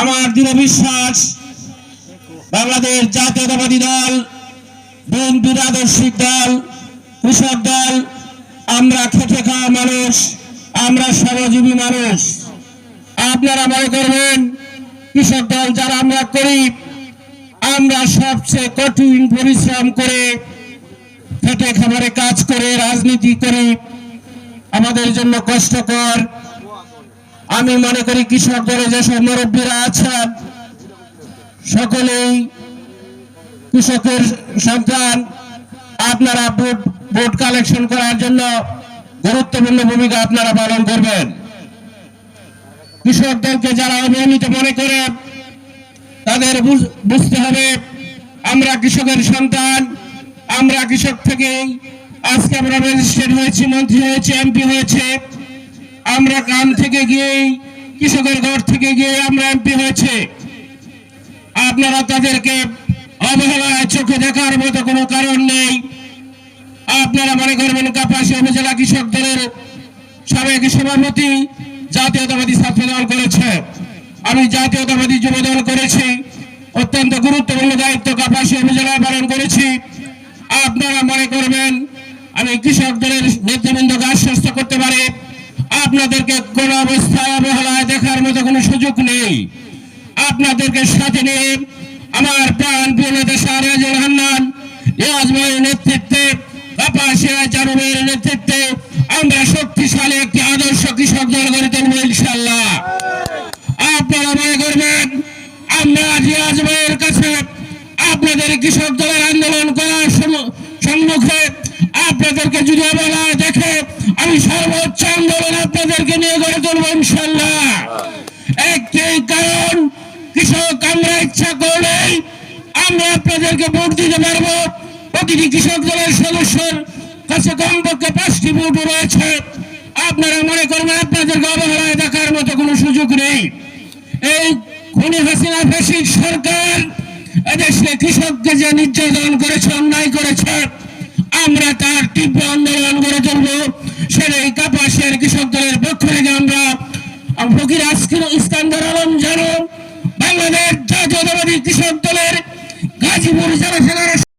আমার দৃঢ় বিশ্বাস, বাংলাদেশ জাতীয়তাবাদী দল বিএনপির আদর্শিক দল, কৃষক দল, আমরা খেটে খাওয়া মানুষ, আমরা শ্রমজীবী মানুষ। আপনারা মনে করবেন, কৃষক দল যারা আমরা করি আমরা সবচেয়ে কঠিন পরিশ্রম করে খেটে খাবারে কাজ করে, রাজনীতি করি। আমাদের জন্য কষ্টকর আমি মনে করি কৃষক দলে যেসব মুরব্বীরা আছেন, সকলেই কৃষকের সন্তান। আপনারা ভোট ভোট কালেকশন করার জন্য গুরুত্বপূর্ণ ভূমিকা আপনারা পালন করবেন। কৃষক দলকে যারা অবহেলিত মনে করে তাদের বুঝ- বুঝতে হবে, আমরা কৃষকের সন্তান, আমরা কৃষক থেকেই আজকে আমরা রেজিস্ট্রেট হয়েছি, মন্ত্রী হয়েছে, এমপি হয়েছে। আমরা গ্রাম থেকে গিয়েই কৃষকের ঘর থেকে গিয়ে আমরা এমপি হয়েছে। আপনারা তাদেরকে অবহেলায় চোখে দেখার মতো কোনো কারণ নেই। আপনারা মনে করবেন কাপাসী উপজেলা কৃষক দলের সাবেক সভাপতি, জাতীয়তাবাদী ছাত্র দল করেছে। আমি জাতীয়তাবাদী যুব দল করেছি, অত্যন্ত গুরুত্বপূর্ণ দায়িত্ব কাপাসী উপজেলায় পালন করেছি। আপনারা মনে করবেন, আমি কৃষক দলের নেতৃবৃন্দকে আশ্বস্ত করতে পারে। আপনাদেরকে কোন অবস্থায় অবহেলায় দেখার মতো কোনো সুযোগ নেই। আপনাদেরকে সাথে নিয়ে আমার প্রাণ প্রিয় নেতা শাহরাজুল হান্নান নেতৃত্বে কাপাসিয়া নেতৃত্বে আমরা শক্তিশালী একটি আদর্শ কৃষক দল গড়ে তুলব ইনশাল্লাহ আপনারা মনে করবেন, আমরা রিয়াজ ভাইয়ের কাছে আপনাদের কৃষক দলের আন্দোলন করার সম- সম্মুখে আপনাদেরকে যদি অবহেলায় আমি সর্বোচ্চ আন্দোলন আপনাদেরকে নিয়ে গড়ে তুলব ইনশাল্লাহ একটি কারণ, কৃষক আমরা ইচ্ছা করলেই আমরা আপনাদেরকে ভোট দিতে পারব। প্রতিটি কৃষক দলের সদস্যের কাছে কমপক্ষে পাঁচটি ভোট রয়েছে। আপনারা মনে করবেন আপনাদেরকে অবহেলায় দেখার মতো কোনো সুযোগ নেই। এই খুনি হাসিনা ফেসির সরকার এদেশে কৃষককে যে নির্যাতন করেছে, অন্যায় করেছে, আমরা তার তীব্র আন্দোলন গড়ে তুলব। সেই কাপাসের কৃষক দলের পক্ষ থেকে আমরা ফকির আজকের ইস্কান্দার আলম যেন বাংলাদেশ জাতীয়তাবাদী কৃষক দলের গাজীপুর জেলা